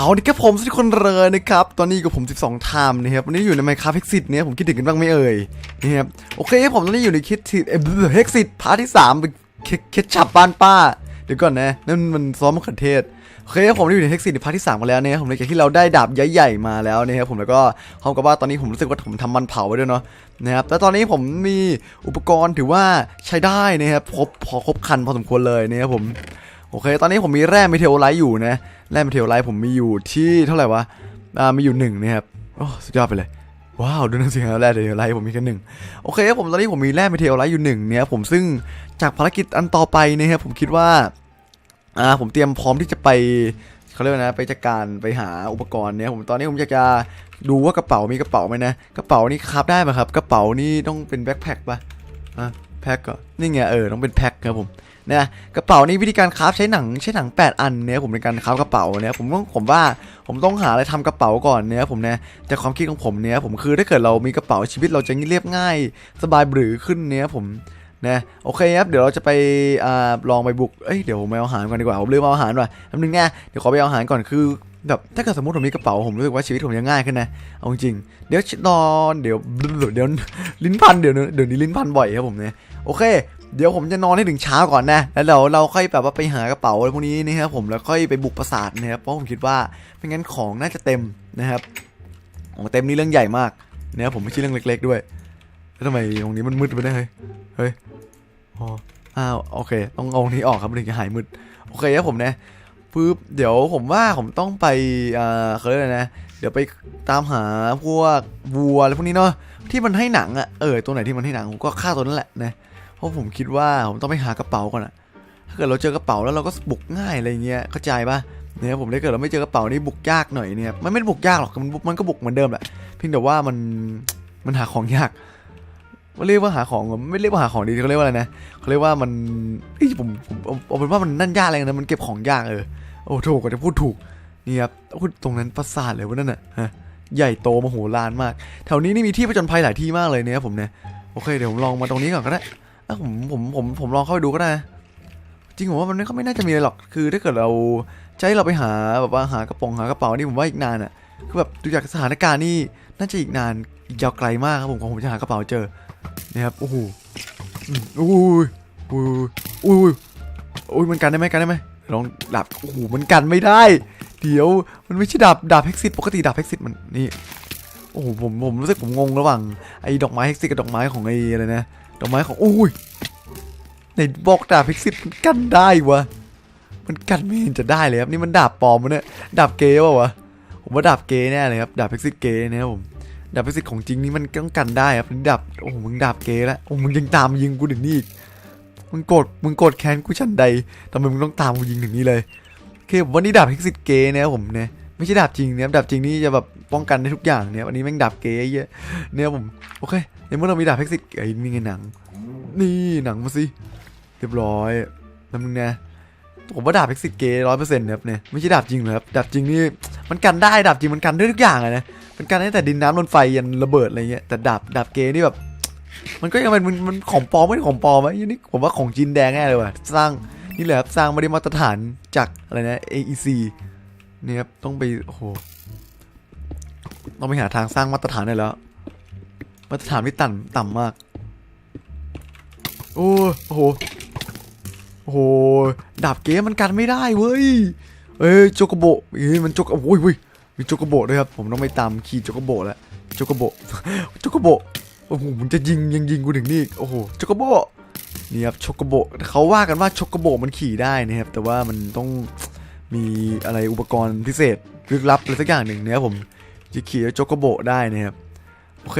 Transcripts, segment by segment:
เอาดิครับผมทุกคนเลยนะครับ ตอนนี้กับผม 12ไทม์นะครับ วันนี้อยู่ใน Minecraft Hexit เนี่ยผมคิดถึงกันบ้างไหม่เอ่ยนะครับโอเคผมตอนนี้อยู่ในคิดทิเอ่อ Hexit พาร์ทที่3เป็นเคเคชับบ้านป้า เดี๋ยวก่อนนะนั่นมันซ้อมมะเขือเทศโอเคผมได้อยู่ใน Hexit ในพาร์ทที่3มาแล้วเนี่ยผมหลังจากที่เราได้ดาบใหญ่ๆมาแล้วนะครับผมแล้วก็พร้อมกับว่าตอนนี้ผมรู้สึกว่าผมทำมันเผาไว้ด้วยเนาะนะครับแล้วตอนนี้ผมมีอุปกรณ์ถือว่าใช้ได้นะครับครบพอครบคันพอสมควรเลยนะครับผม โอเค ตอนนี้ผมมีแร่เมเทโอไลท์อยู่นะ แร่เมเทโอไลท์ผมมีอยู่ที่เท่าไหร่วะ อ่า มีอยู่หนึ่งนะครับ โอ้ สุดยอดไปเลย ว้าว ดูนั่นสิครับแร่เมเทโอไลท์ผมมีแค่หนึ่งโอเคครับผม ตอนนี้ผมมีแร่เมเทโอไลท์อยู่หนึ่งเนี่ยผมซึ่งจากภารกิจอันต่อไปนะครับผมคิดว่า อ่า ผมเตรียมพร้อมที่จะไปเขาเรียกนะ ไปจัดการ ไปหาอุปกรณ์เนี่ยผม ตอนนี้ผมอยากจะดูว่ากระเป๋ามีกระเป๋าไหมนะ กระเป๋านี่คราฟได้ไหมครับ กระเป๋านี่ต้องเป็นแบ็คแพ็คปะอะแพ็คก็นี่ไง เออ ต้องเป็นแพ็คครับผม นะกระเป๋านี้วิธีการคราฟใช้หนังใช้หนัง 8 อันเนี่ยผมในการคราฟกระเป๋าเนี่ยผมต้องผมว่าผมต้องหาอะไรทำกระเป๋าก่อนเนี่ยผมเนะแต่ความคิดของผมเนี่ยผมคือถ้าเกิดเรามีกระเป๋าชีวิตเราจะเรียบง่าย สบายบรือขึ้นเนี่ยผมนะโอเคครับเดี๋ยวเราจะไปอ่าลองไปบุกเอ้ยเดี๋ยวผมไปเอาอาหารก่อนดีกว่าผมลืมเอาอาหารว่ะแป๊บนึงนะเดี๋ยวขอไปเอาอาหารก่อนคือแบบถ้าเกิดสมมติผมมีกระเป๋าผมรู้สึกว่าชีวิตผมจะง่ายขึ้นนะเอาจริงเดี๋ยวนอนเดี๋ยวเดี๋ยวลิ้นพันเดี๋ยวเดี๋ยวนี้ลิ้นพันบ่อยครับผมเนี่ยโอเค เดี๋ยวผมจะนอนให้ถึงเช้าก่อนนะ แล้วเราเราค่อยแบบว่าไปหากระเป๋าอะไรพวกนี้นะครับผมแล้วค่อยไปบุกปราสาทนะครับเพราะผมคิดว่าไม่งั้นของน่าจะเต็มนะครับของเต็มนี่เรื่องใหญ่มากนะครับผมไม่ใช่เรื่องเล็ก ๆ ด้วยแล้วทำไมตรงนี้มันมืดไปได้เฮ้ยเฮ้ยอ๋ออ้าวโอเค ต้องเอาตรงนี้ออกครับมันถึงจะหายมืดโอเคครับผมนะปึ๊บเดี๋ยวผมว่าผมต้องไปอ่าเขาเรียกอะไรนะ เดี๋ยวไปตามหาพวกวัวอะไรพวกนี้เนาะที่มันให้หนังอะเออตัวไหนที่มันให้หนังผมก็ฆ่าตัวนั้นแหละนะ เพราะผมคิดว่าผมต้องไปหากระเป๋าก่อนอะถ้าเกิดเราเจอกระเป๋าแล้วเราก็บุกง่ายอะไรเงี้ยเข้าใจปะเนี่ยผมได้เกิดเราไม่เจอกระเป๋านี่บุกยากหน่อยเนี่ยมันไม่บุกยากหรอกมันมันก็บุกเหมือนเดิมแหละเพียงแต่ว่ามันมันหาของยากว่าเรียกว่าหาของไม่เรียกว่าหาของดีเขาเรียกว่าอะไรนะเขาเรียกว่ามันเฮ้ยผมผมเอาเป็นว่ามันนั่นยากอะไรนะมันเก็บของยากเออโอ้ถูกกว่าจะพูดถูกนี่ครับพูดตรงนั้นปราสาทเลยวะนั่นน่ะฮะใหญ่โตมโหฬารมาก แถวนี้นี่มีที่ผจญภัยหลายที่มากเลยเนี่ยผมเนี่ยโอเคเดี๋ยวผมลองมาตรงนี้ก่อนก็ได้ อะผมผมผมผมลองเข้าไปดูก็ได้ จริงผมว่ามันไม่ก็ไม่น่าจะมีอะไรหรอกคือถ้าเกิดเราจะให้เราไปหาแบบว่าหากระโปรงหากระเป๋านี่ผมว่าอีกนานอะคือแบบดูจากสถานการณ์นี่น่าจะอีกนานอีกยาวไกลมากครับผมของผมจะหากระเป๋าเจอนะครับโอ้โหอุ้ยอุ้ยอุ้ยอุ้ยมันกันได้ไหมกันได้ไหมลองดาบโอ้โหมันกันไม่ได้ เดี๋ยวมันไม่ใช่ดาบดาบเฮกซิตปกติดาบเฮกซิตมันนี่โอ้โหผมผมรู้สึกผมงงระหว่างไอ้ดอกไม้เฮกซิตกับดอกไม้ของไอ้อะไรนะ ดอกไม้ของอุ้ยในบอกดาบพิกซิตมันกันได้วะมันกันไม่เห็นจะได้เลยครับนี่มันดาบปลอมวะเนี่ยดาบเกย์ป่าวะผมว่าดาบเกย์แน่เลยครับดาบพิกซิตเกย์นะครับผมดาบพิกซิตของจริงนี่มันต้องกันได้ครับนี่ดาบโอ้มึงดาบเกย์แล้วโอ้มึงยังตามยิงกูถึงนี่อีกมึงโกรธมึงโกรธแค้นกูชั้นใดทำไมมึงต้องตามกูยิงถึงนี่เลยโอเคผมว่านี่ดาบพิกซิตเกย์นะครับผมเนี่ย ไม่ใช่ดาบจริงเนะครับดาบจริงนี่จะแบบป้องกันได้ทุกอย่างเนี่ยวันนี้แม่งดาบเกย์เยอะเนี่ยผมโอเคในเมื่อเรามีดาบเพิกซิตไอ้มีไงหนัง นี่หนังมาสิเรียบร้อยแล้วมึงนะผมว่าดาบเอ็กซิเก๋ร้อยเปอร์เซ็นต์ครับเนี่ยไม่ใช่ดาบจริงเหรอครับดาบจริงนี่มันกันได้ดาบจริงมันกันได้ทุกอย่างอะนะมันกันได้แต่ดินน้ำลมไฟยันระเบิดอะไรเงี้ยแต่ดาบดาบเก๋นี่แบบ มันก็ยังเป็นมันมันของปลอมไม่ใช่ของปลอมไหมนี่ผมว่าของจีนแดงแน่เลยว่ะสร้างนี่แหละครับสร้างไม่ได้มาตรฐานจากอะไรนะ AEC นี่ยครับต้องไปโอ้โหต้องไปหาทางสร้างมาตรฐานได้แล้ว มาตรฐานที่ต่ำต่ำมาก โอ้โหโอ้โหดาบเกมมันกันไม่ได้เว้ยเอ้ยโจกโบเอ้ยมันโจกโอ้ยเว้ยมีโจกโบด้วยครับผมต้องไปตามขี่โจกโบแล้วโจกโบโจกโบโอ้โหมันจะยิงยังยิงกูถึงนี่โอ้โหโจกโบนี่ครับโชกโบเขาว่ากันว่าโชกโบมันขี่ได้นะครับแต่ว่ามันต้อง มีอะไรอุปกรณ์พิเศษลึกลับอะไรสักอย่างหนึ่งนะครับผมจะขี่โจโกโบได้นะครับโอเค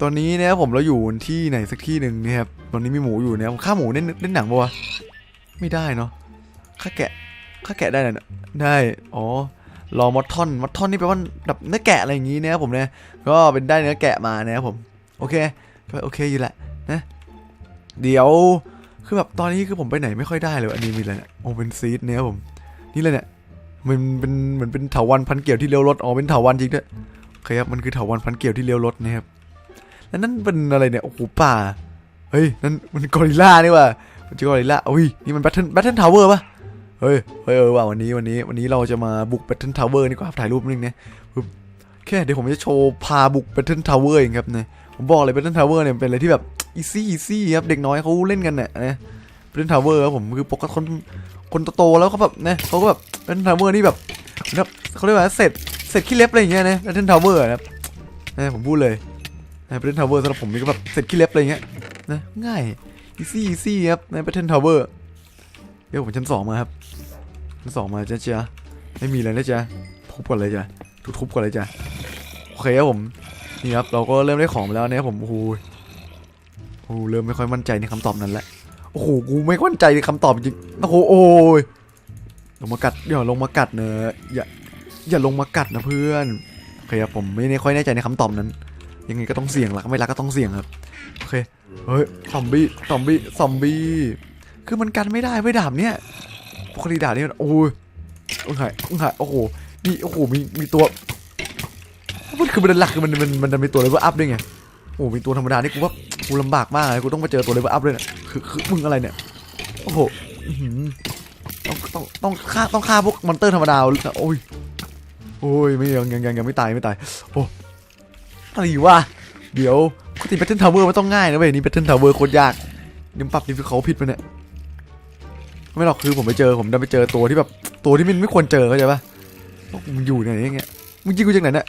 ตอนนี้นะครับผมเราอยู่ที่ไหนสักที่หนึ่งนะครับตอนนี้มีหมูอยู่นะครับฆ่าหมูเล่นเล่นหนังปะวะไม่ได้เนาะฆ่าแกะฆ่าแกะได้นะได้อ๋อรอมอททอนมอททอนนี่แปลว่าแบบเนื้อแกะอะไรอย่างงี้นะครับผมเนี่ยก็เป็นได้เนื้อแกะมานะครับผมโอเคก็โอเคอยู่แหละนะเดี๋ยวคือแบบตอนนี้คือผมไปไหนไม่ค่อยได้เลยอันนี้มีอะไรเนี่ยโอ้เป็นซีดเนี่ยผม นี่เลยเนี่ยมันเป็นเหมือนเป็นเถาวันพันเกี่ยวที่เลี้ยวรถอ๋อเป็นเถาวันจริงด้วยโอเคครับมันคือเถาวันพันเกี่ยวที่เลี้ยวรถนะครับแล้วนั่นเป็นอะไรเนี่ยโอ้โหป่าเฮ้ยนั่นมันกอริลลานี่ว่ะมันชื่อกอริลลาอุ้ยนี่มันแบทเทิลแบทเทิลทาวเวอร์ป่ะเฮ้ยเฮ้ยเออว่าวันนี้วันนี้วันนี้เราจะมาบุก Battle Tower นี่ก็ถ่ายรูปนึงนะปึ๊บแค่เดี๋ยวผมจะโชว์พาบุก Battle Tower เองครับเนี่ยผมบอกเลย Battle Tower เนี่ยเป็นอะไรที่แบบอีซี่อีซี่ครับเด็กน้อยเขาเล่นกันเนี่ยนะ Battle Tower ครับผมคือปกติคนคนโตๆแล้วเขาแบบเนี่ยเขาก็แบบ Battle Tower นี่แบบแบบเขาเรียกว่าเสร็จเสร็จขี้เล็บอะไรอย่างเงี้ยนะ Battle Tower นะครับนะผมพูดเลยนะ Battle Tower สำหรับผมนี่ก็แบบเสร็จขี้เล็บอะไรอย่างเงี้ยนะง่ายอีซี่อีซี่ครับใน Battle Tower เดี๋ยวผมชั้นสองมาครับชั้นสองมาจ้าจ้าไม่มีเลยนะจ๊ะทุบก่อนเลยจ้ะทุบๆก่อนเลยจ้ะโอเคครับผมนี่ครับเราก็เริ่มได้ของแล้วนะครับผมโอ้โหโอ้เริ่มไม่ค่อยมั่นใจในคำตอบนั้นแล้ว โอ้โห กูไม่มั่นใจในคำตอบจริง โอ้โหโอ้ยลงมากัดเดี๋ยวลงมากัดเนอะอย่า อย่าลงมากัดนะเพื่อนโอเคครับผมไม่ได้ค่อยแน่ใจในคำตอบนั้น ยังไงก็ต้องเสี่ยงละไม่รักก็ต้องเสี่ยงครับ โอเค เฮ้ย ซอมบี้ ซอมบี้ ซอมบี้ คือมันกันไม่ได้เว้ดาบเนี้ยปกติด่านี่มันโอ้ยโอ้ยโอ้ยหายโอ้โห นี่โอ้โห มี มีตัว มันคือมันหลักคือมันมันมันมันมีตัวเลเวลอัพด้วยไง โอ้โหมีตัวธรรมดานี่กูว่ากูลำบากมากเลยกูต้องมาเจอตัวเลเวลอัพด้วยเนี่ย คือคือมึงอะไรเนี่ยโอ้โหต้องต้องต้องฆ่าต้องฆ่าพวกมอนเตอร์ธรรมดาโอ้ยโอ้ยไม่ยังยังยังยังไม่ตายไม่ตายโอ้อะไรวะเดี๋ยวปกติแพทเทิร์นทาวเวอร์มันต้องง่ายนะเว้ยนี่แพทเทิร์นทาวเวอร์โคตรยากนี่ปรับนี่คือเขาผิดไปเนี่ยไม่หรอกคือผมไปเจอผมได้ไปเจอตัวที่แบบตัวที่มันไม่ควรเจอเข้าใจปะมึงอยู่ไหนอย่างเงี้ยมึงยิงกูจากไหนเนี่ย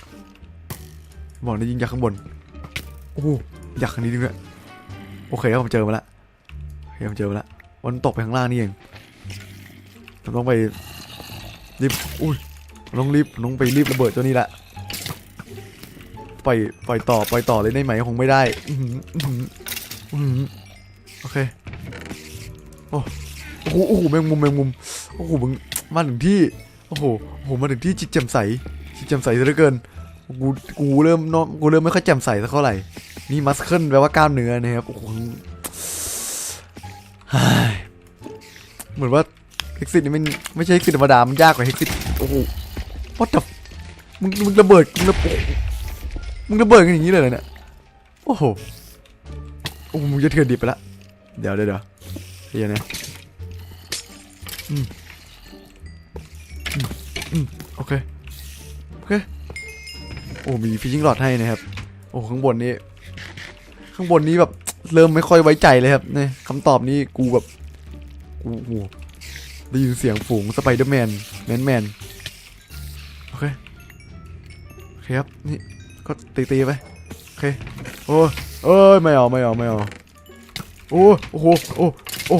บอกได้ยิงจากข้างบนโอ้อยากข้างนี้ดิเนี่ยโอเคครับผมเจอมาละ ผมเจอมาละวันตกไปข้างล่างนี่เองผมต้องไปรีบอุ้ยต้องรีบต้องไปรีบระเบิดตัวนี้ละไปไปต่อไปต่อเลยได้ไหมคงไม่ได้โอเคโอ้โหโอ้โหแมงมุมแมงมุมโอ้โหมึงมาถึงที่โอ้โหโอ้โหมาถึงที่จิตแจ่มใสจิตแจ่มใสซะเหลือเกินกูกูเริ่มเนอะกูเริ่มไม่ค่อยแจ่มใสสักเท่าไหร่นี่มัสเคิลแปลว่ากล้ามเนื้อนะครับโอ้โห เหมือนว่าเฮกซิตนี่มันไม่ใช่เฮกซิตธรรมดา มันยากกว่าเฮกซิตโอ้โหวัดดับมึงมึงระเบิดมึงระเบิดมึงระเบิดกันอย่างนี้เลยเหรอเนี่ยโอ้โหโอ้โหมึงจะเถื่อนดิบไปละเดี๋ยวเดี๋ยวเดี๋ยวเดี๋ยวนะโอเคโอเคโอ้มีฟิชชิงหลอดให้นะครับโอ้ข้างบนนี้ ข้างบนนี้แบบ เริ่มไม่ค่อยไว้ใจเลยครับเนี่ยคำตอบนี้กูแบบกูโอ้โหได้ยินเสียงฝูงสไปเดอร์แมนแมนแมนโอเคโอเคครับนี่ก็ตีตีๆไปโอเคโอ้เอ้ยไม่เอาไม่เอาไม่เอาโอ้โอ้โหโอ้โอ้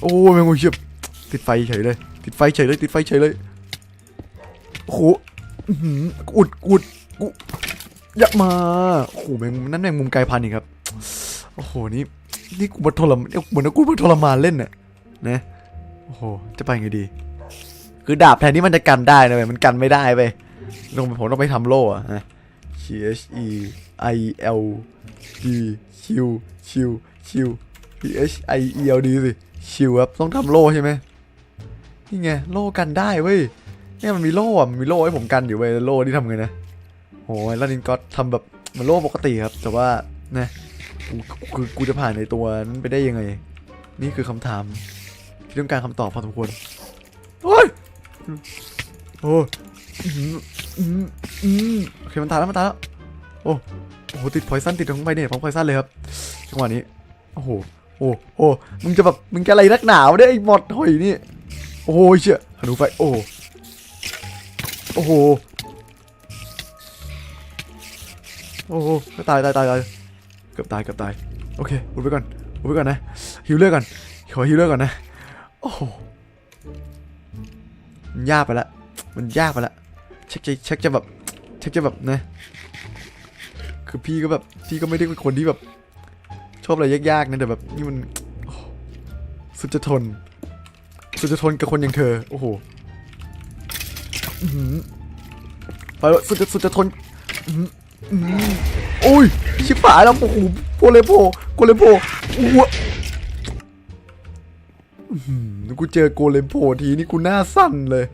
โอ้แมงมุมเฉียบติดไฟเฉยเลย ติดไฟเฉยเลยติดไฟเฉยเลยโอ้โหอื้อหืออุดอุดกูอย่ามาโอ้โหแมงมุมนั่นแมงมุมไกลพันธุ์อีกครับ โอ้โหนี่นี่กูมาทรมานเหมือนกูมาทรมานเล่นน่ะนะโอ้โหจะไปไงดี คือดาบแทนที่มันจะกันได้นะเว้ยมันกันไม่ได้ไปลงไปผมต้องไปทำโล่อะนะ C H E I L D ชิวชิวชิว P H I E L D สิชิวครับต้องทำโล่ใช่ไหมนี่ไงโล่กันได้เว้ยเนี่ยมันมีโล่อะมันมีโล่ให้ผมกันอยู่เว้ยโล่ที่ทำไงนะโอ้ยแล้วนินก็ทำแบบมันโล่ปกติครับ แต่ว่านะ กูกูจะผ่านในตัวนั้นไปได้ยังไง นี่คือคำถามที่ต้องการคำตอบพอสมควรโอ้ยโอ้โอเคมันตายแล้วมันตายแล้วโอ้โอ้โหติดพอยซันติดทั้งใบเนี่ยของพอยซันเลยครับจังหวะนี้โอ้โหโอ้โอ้มึงจะแบบมึงจะอะไรนักหนาวเนี่ยไอ้หมดหอยนี่โอ้ยเชี่ยหนูไฟโอ้โอ้โหโอ้โหตายตายตายตาย เกือบตายเกือบตายโอเคอุดไปก่อนอุดไปก่อนนะฮิวเลือดก่อนขอฮิวเลือดก่อนนะโอ้โหมันยากไปละมันยากไปละเช็คจะเช็คจะแบบเช็คจะแบบนะคือพี่ก็แบบพี่ก็ไม่ได้เป็นคนที่แบบ ชอบอะไรยากๆนะแต่แบบนี่มันสุดจะทน สุดจะทนกับคนอย่างเธอ โอ้โหไปสุดจะสุดจะทน อื้อหืออื้อหือโอ้ยชิบหายแล้วโอ้โหโกเลโพโกเลโพโอ้โหอื้อหือกูเจอโกเลโพทีนี่กูหน้าสั่นเลย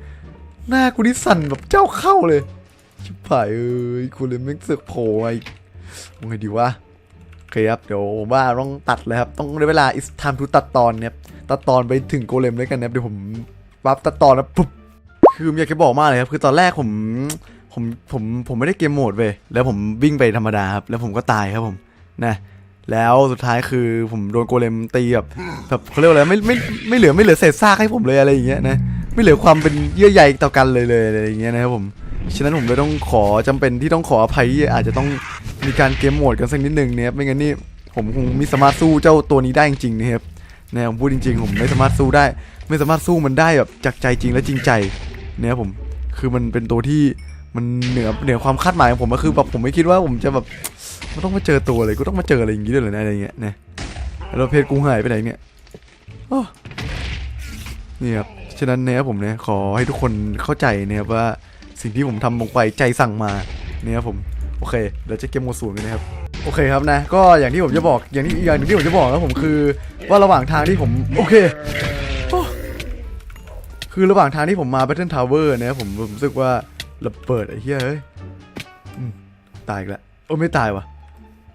หน้ากูนี่สั่นแบบเจ้าเข้าเลย ชิบหายเอ้ยกูเลยไม่เสือกโผล่มาอีกเอาไงดีวะโอเคครับเดี๋ยวผมว่าต้องตัดเลยครับ ต้องได้เวลา is time to ตัดตอนเนี่ยตัดตอนไปถึงโกเลมเลยกันนะเดี๋ยวผมปั๊บตัดตอแล้วปุ๊บคืออยากจะบอกมากเลยครับ คือตอนแรกผม ผมผมผมไม่ได้เกมโหมดเว้ยแล้วผมวิ่งไปธรรมดาครับ แล้วผมก็ตายครับผมนะแล้วสุดท้ายคือผมโดนโกเลมตีแบบแบบเขาเรียกว่าอะไรไม่ไม่ไม่เหลือไม่เหลือเศษซากให้ผมเลยอะไรอย่างเงี้ยนะไม่เหลือความเป็นเยื่อใยต่อกันเลยเลยอะไรอย่างเงี้ยนะครับผมฉะนั้นผมเลยต้องขอจำเป็นที่ต้องขออภัยอาจจะต้องมีการเกมโหมดกันสักนิดนึงเนี่ยไม่งั้นนี่ผมคงไม่สามารถสู้เจ้าตัวนี้ได้จริงๆนะครับนะผมพูดจริง ๆ ผมไม่สามารถสู้ได้ ไม่สามารถสู้มันได้แบบจากใจจริงและจริงใจเนี่ยผมคือมันเป็นตัวที่ มันเหนือเหนือความคาดหมายของผมก็คือแบบผมไม่คิดว่าผมจะแบบมันต้องมาเจอตัวเลยกูต้องมาเจออะไรอย่างงี้ด้วยเหรอเนะอะไรเงี้ยนะแล้วเพจกูหายไปไหนเนี่ยนี่ครับฉะนั้นเนี่ยผมเนี่ยขอให้ทุกคนเข้าใจนะครับว่าสิ่งที่ผมทำลงไปใจสั่งมาเนี่ยครับผมโอเคเดี๋ยวจะเกมโมศูนกันนะครับโอเคครับนะ ก็อย่างที่ผมจะบอกอย่างที่อย่างที่ผมจะบอกนะผมคือว่าระหว่างทางที่ผมโอเคคือระหว่างทางที่ผมมา Battle Tower เนี่ยผมผมรู้สึกว่า ระเบิดไอ้เหี้ยเฮ้ยตายอีกแล้วโอ้ไม่ตายวะ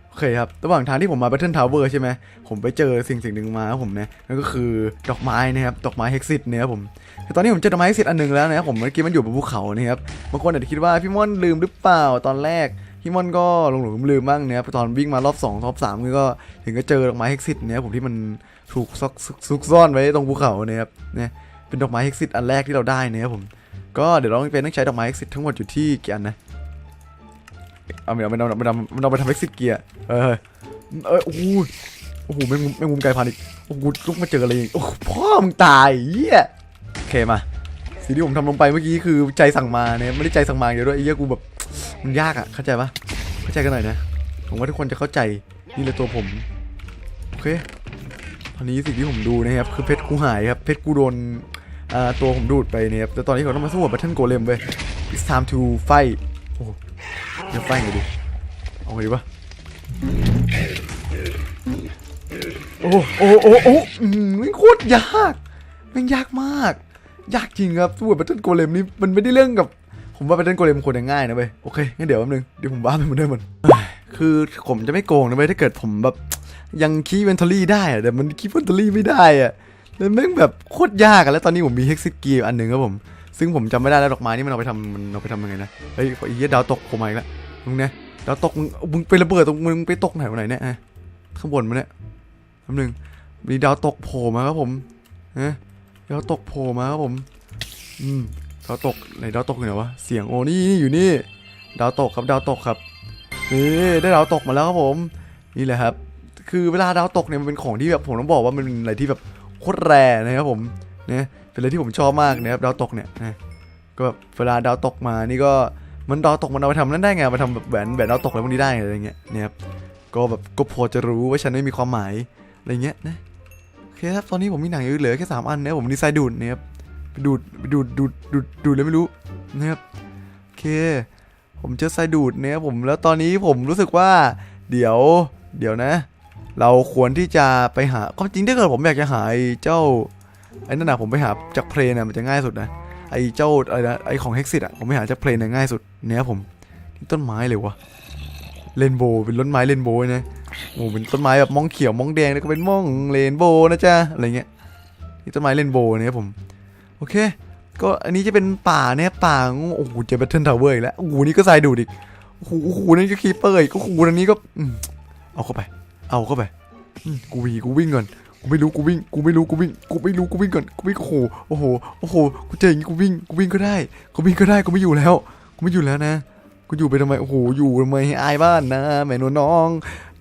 โอเคครับ ระหว่างทางที่ผมมา Battle Tower ใช่ไหมผมไปเจอสิ่งสิ่งหนึ่งมาครับผมเนี่ยนั่นก็คือดอกไม้นะครับดอกไม้เฮกซิตเนี่ยครับผมคือตอนนี้ผมเจอดอกไม้เฮกซิตอันหนึ่งแล้วนะครับผมเมื่อกี้มันอยู่บนภูเขานะครับบางคนอาจจะคิดว่าพี่ม่อนลืมหรือเปล่าตอนแรกพี่ม่อนก็หลงหลงลืมบ้างเนี่ยตอนวิ่งมารอบ2รอบ3ก็ถึงก็เจอดอกไม้เฮกซิตเนี่ยผมที่มันถูกซุกซุกซ่อนไว้ตรงภูเขาเนี่ยครับเนี่ยเป็นดอกไม้เฮกซิตอันแรกที่เราได้เนี่ยครับผม ก็เดี๋ยวเราเป็นต้องใช้ดอกไม้เฮกซิตทั้งหมดอยู่ที่กี่อันนะ เอาไม่เอาไม่เอาไม่เอาไม่เอาไปทำเฮกซิตเกียร์ เออ เออโอ้โหโอ้โหแมงมุมแมงมุมไกลพันอีก โอ้โหลุกมาเจออะไรอีก โอ้พ่อมึงตายเหี้ยโอเคมาสิ่งที่ผมทำลงไปเมื่อกี้คือใจสั่งมาเนี่ยไม่ได้ใจสั่งมาอย่างเดียวด้วยไอ้เหี้ยกูแบบมันยากอะเข้าใจปะเข้าใจกันหน่อยนะผมว่าทุกคนจะเข้าใจนี่เลยตัวผมโอเคตอนนี้สิ่งที่ผมดูนะครับคือเพชรกูหายครับเพชรกูโดน ตัวผมดูดไปเนี่ยแต่ตอนนี้ผมต้องมาสู้กับบัตเทิลโกเลมเว้ย it's time to fight โอ้โหเดี๋ยวไฟไงดิเอาไงดีวะโอ้โอ้โอ้โอ้มันโคตรยากมันยากมาก ยากจริงครับสู้กับบัตเทิลโกเลมนี่มันไม่ได้เรื่องกับผมว่าไปเล่นโกเลมคนง่ายนะเว้ยโอเคงั้นเดี๋ยวแป๊บนึงเดี๋ยวผมบ้าไปหมือนเดิมมันคือผมจะไม่โกงนะเว้ยถ้าเกิดผมแบบยังคีย์เวนทอรี่ได้อะแต่มันคีย์เวนทอรี่ไม่ได้อะ แล้วแม่งแบบโคตรยากอะแล้วตอนนี้ผมมีเฮกซิกีอันหนึ่งครับผม ซึ่งผมจำไม่ได้แล้วดอกไม้นี่มันเอาไปทำมันเอาไปทำยังไงนะเฮ้ยไอ้เหี้ยดาวตกผมมาอีกแล้วมึงเนี่ยดาวตกมึงมึงไประเบิดตรงมึงไปตกไหนวะไหนเนี่ยฮะข้างบนมันเนี่ยแป๊บนึงมีดาวตกโผล่มาครับผมฮะดาวตกโผล่มาครับผม อืมดาวตกไหนดาวตกอยู่ไหนวะเสียงโอ้นี่นี่อยู่นี่ดาวตกครับดาวตกครับนี่ได้ดาวตกมาแล้วครับผม นี่แหละครับ คือเวลาดาวตกเนี่ยมันเป็นของที่แบบผมต้องบอกว่ามันเป็นอะไรที่แบบ โคตรแรงนะครับผมเนี่ยเป็นอะไรที่ผมชอบมากนะครับดาวตกเนี่ยนะก็แบบเวลาดาวตกมานี่ก็มันดาวตกมันเอาไปทำนั่นได้ไงเอาไปทำแบบแหวนแหวนดาวตกอะไรพวกนี้ได้อะไรเงี้ยเนี่ยครับก็แบบก็พอจะรู้ว่าฉันไม่มีความหมายอะไรเงี้ยนะโอเคครับตอนนี้ผมมีหนังอยู่เหลือแค่สามอันนะผมดีไซน์ดูดเนี่ยครับไปดูดไปดูดดูดดูดดูดเลยไม่รู้นะครับโอเค ผมเจอไซดูดเนี่ยผมแล้วตอนนี้ผมรู้สึกว่า เดี๋ยว เดี๋ยวนะ เราควรที่จะไปหาความจริงถ้าเกิดผมอยากจะหาไอ้เจ้าไอ้นั่นนะผมไปหาจากเพลนนะมันจะง่ายสุดนะไอ้เจ้าอะไรนะไอ้ของเฮกซิตอะผมไปหาจากเพลนนะง่ายสุดเนี่ยผมนี่ต้นไม้เลยวะเรนโบว์เป็นต้นไม้เรนโบว์นะโอ้เป็นต้นไม้แบบมองเขียวมองแดงแล้วก็เป็นมองเรนโบว์นะจ๊ะอะไรเงี้ยนี่ต้นไม้เรนโบว์เนี่ยผมโอเค ก็อันนี้จะเป็นป่าเนี่ยป่าโอ้โหเจอแบทเทิลทาวเวอร์อีกแล้วโอ้โหนี่ก็ทรายดูดอีกโอ้โหอ้โหนี่ก็คีเปอร์อีกโอ้โหอันนี้ก็เอาเข้าไป เอาเข้าไปกูวีกูวิ่งก่อนกูไม่รู้กูวิ่งกูไม่รู้กูวิ่งกูไม่รู้กูวิ่งก่อนกูวิ่งโอ้โหโอ้โหโอ้โหกูเจออย่างงี้กูวิ่งกูวิ่งก็ได้กูวิ่งก็ได้กูไม่อยู่แล้วกูไม่อยู่แล้วนะกูอยู่ไปทำไมโอ้โหอยู่ทำไมให้อายบ้านนะแม่นน้อง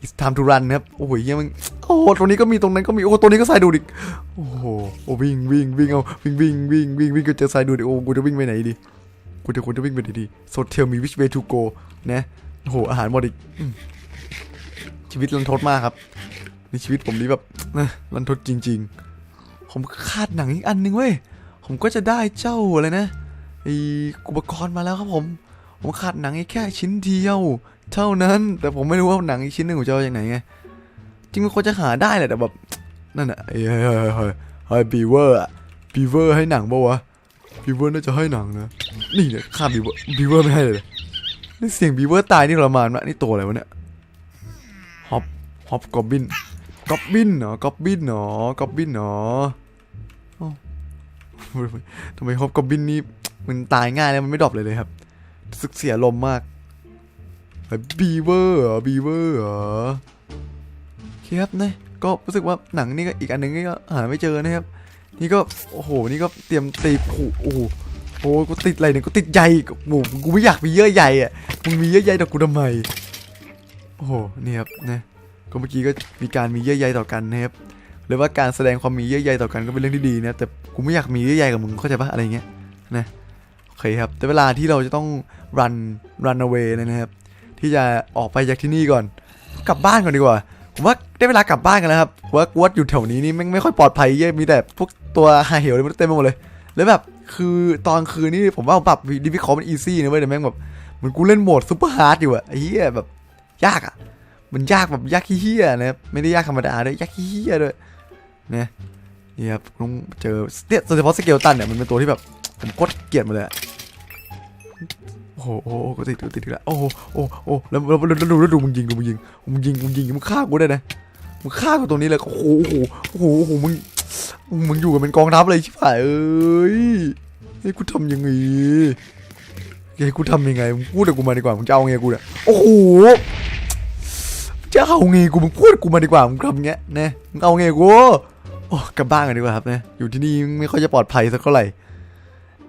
it's time to run ครับโอ้โหเฮียมันโอ้โหตรงนี้ก็มีตรงนั้นก็มีโอ้โหตัวนี้ก็ทรายดูดอีกโอ้โหโอ้วิ่งวิ่งวิ่งเอาวิ่งวิ่งวิ่งวิ่งวิ่งก็เจอทรายดูดอีกโอ้กูจะวิ่งไปไหนดีกูจะควรจะวิ่งไปไหนดี so tell me which way to go นะโอ้โหอาหารหมดอีก ชีวิตรันทดมากครับ ในชีวิตผมนี่แบบรันทดจริง ๆ ผมคาดหนังอีกอันหนึ่งเว้ย ผมก็จะได้เจ้าอะไรนะไออุปกรณ์มาแล้วครับผม ผมขาดหนังอีกแค่ชิ้นเดียว เท่านั้น แต่ผมไม่รู้ว่าหนังอีกชิ้นหนึ่งผมจะเอาจากไหนไง จริงมันควรจะหาได้แหละแต่แบบนั่นอะเฮ้ยเฮ้ยเฮ้ยเฮ้ยบีเวอร์อะบีเวอร์ให้หนังปะวะบีเวอร์น่าจะให้หนังนะ นี่เนี่ยข้ามบีเวอร์บีเวอร์ไม่ให้เลยนี่เสียงบีเวอร์ตายนี่ทรมานมากนี่ตัวอะไรวะเนี่ย ฮอปกอบบินกอบบินเหรอกอบบินเหรอกอบบินเหรออ้าวทำไมฮอบกอบบินนี่มันตายง่ายแล้วมันไม่ดรอปเลยเลยครับรู้สึกเสียลมมากบีเวอร์เหรอบีเวอร์เหรอครับนะก็รู้สึกว่าหนังนี่ก็อีกอันหนึงนี่ก็หาไม่เจอนะครับ นี่ก็โอ้โหนี่ก็เตรียมตีโอ้โหโอ้โหโอ้กูติดอะไรเนี่ยกูติดใยกับหมูกูไม่อยากมีเยื่อใยอะมึงมีเยื่อใยต่กูทำไมโอ้โหนี่ครับนะ ก็เมื่อกี้ก็มีการมีเยื่อใยต่อกันนะครับหรือว่าการแสดงความมีเยื่อใยต่อกันก็เป็นเรื่องที่ดีนะแต่กูไม่อยากมีเยื่อใยกับมึงเข้าใจปะอะไรเงี้ยนะโอเคครับ แต่เวลาที่เราจะต้อง run run away นะครับ ที่จะออกไปจากที่นี่ก่อน กลับบ้านก่อนดีกว่าผมว่าได้เวลากลับบ้านกันแล้วครับว่ากว่าอยู่แถวนี้นี่แม่ไม่ค่อยปลอดภัยเยอะมีแต่พวกตัวหาเหวเลยเต็มไปหมดเลย แล้วแบบคือตอนคืนนี่ผมว่าปรับดิฟิคอมันอีซี่นะเว้ยแต่แม่งแบบเหมือนกูเล่นโหมดซูเปอร์ฮาร์ดอยู่อะไอ้เหี้ยแบบยากอะ มันยากแบบยากเหี้ยนะครับไม่ได้ยากธรรมดาด้วยยากเหี้ยด้วยนะนี่ครับต้องเจอเนี่ยโดยเฉพาะสเกลตันเนี่ยมันเป็นตัวที่แบบผมโคตรเกลียดมันเลยโอ้โหโอ้โหกูติดติดแล้วโอ้โหโอ้โหแล้วแล้วแล้วแล้วดูแล้วดูมึงยิงดูมึงยิงมึงยิงมึงยิงมึงฆ่ากูได้นะมึงฆ่ากูตรงนี้เลยโอ้โหโอ้โหโอ้โหโอ้โหมึงมึงอยู่กันเป็นกองทัพเลยชิบหายเอ้ยให้กูทำยังไงให้กูทำยังไงมึงพูดกับกูมาดีกว่ามึงจะเอาไงกูเนี่ยโอ้โห จะเอาไงกูมึงพูดกูมาดีกว่ามึงทำเงี้ยนะมึงเอาไงกูโอ้กลับบ้านกันดีกว่าครับนะอยู่ที่นี่ไม่ค่อยจะปลอดภัยสักเท่าไหร่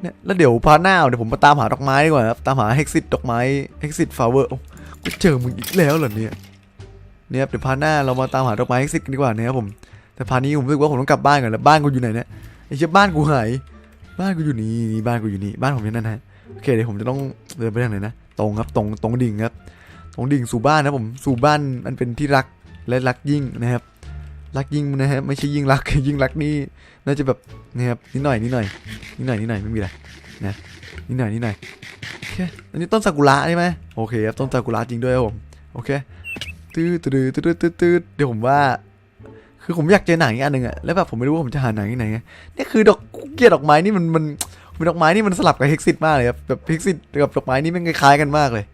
เนี่ยแล้วเดี๋ยวพาหน้าเดี๋ยวผมมาตามหาดอกไม้ดีกว่าครับตามหาเฮกซิตดอกไม้เฮกซิตฟลาเวอร์กูเจอมึงอีกแล้วเหรอเนี่ยเนี่ยเดี๋ยวพาหน้าเรามาตามหาดอกไม้เฮกซิตกันดีกว่านะครับผมแต่พานี้ผมรู้สึกว่าผมต้องกลับบ้านก่อนแล้วบ้านกูอยู่ไหนเนี่ยไอ้เชี่ยบ้านกูหายบ้านกูอยู่นี่นี่บ้านกูอยู่นี่บ้านผมอยู่นั่นฮะโอเคเดี๋ยวผมจะต้องเดินไปทางไหนนะตรงครับตรงตรงดิ่งครับ ตรงดิ่งสู่บ้านนะผมสู่บ้านอันเป็นที่รักและรักยิ่งนะครับ รักยิ่งนะฮะไม่ใช่ยิ่งรักยิ่งรักนี่น่าจะแบบนะครับนิดหน่อยนิดหน่อยนิดหน่อยนิดหน่อยไม่มีอะไรนะนิดหน่อยนิดหน่อยโอเคอันนี้ต้นซากุระใช่ไหมโอเคครับต้นซากุระจริงด้วยครับผมโอเคตื้อตื้อตื้อตื้อตื้อเดี๋ยวผมว่า คือผมอยากเจอหนังอีกอันหนึ่งอะแล้วแบบผมไม่รู้ว่าผมจะหาหนังที่ไหนเนี่ยคือดอกเกียดดอกไม้นี่มันมันดอกไม้นี่มันสลับกับเฮกซิตมากเลยครับแบบเฮกซิตกับดอกไม้นี่มันคล้ายกันมากเลย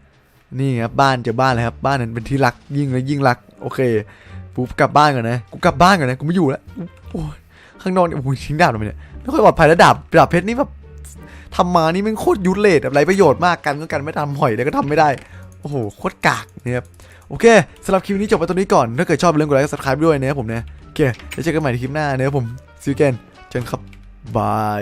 นี่ครับบ้านเจอบ้านเลยครับบ้านนั้นเป็นที่รักยิ่งเลยยิ่งรัก โอเคกูกลับบ้านก่อนนะกูกลับบ้านก่อนนะกูไม่อยู่แล้วโอ้ยข้างนอกเนี่ยโอ้โหทิ้งดาบทำไมเนี่ยไม่ค่อยปลอดภัยแล้วดาบดาบเพชรนี่แบบทำมานี่มันโคตรยุทธเลดแบบไรประโยชน์มากกันก็กันไม่ทำหอยแล้วก็ทำไม่ได้โอ้โหโคตรกากเนี่ยครับโอเคสำหรับคลิปนี้จบไปตรงนี้ก่อนถ้าเกิดชอบอย่าลืมกดไลค์กด subscribe ด้วยนะครับผมนะโอเคแล้วเจอกันใหม่ในคลิปหน้านะครับผมซีเกนเจนครับบาย